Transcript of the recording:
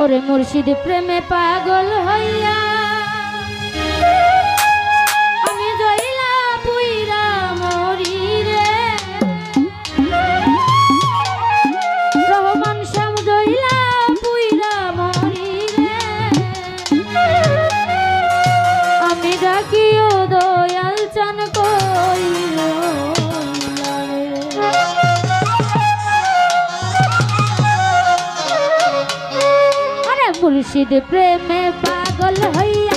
ওরে মুর্শিদ প্রেমে পাগল হইয়া মুর্শিদ প্রেমে পাগল হইয়া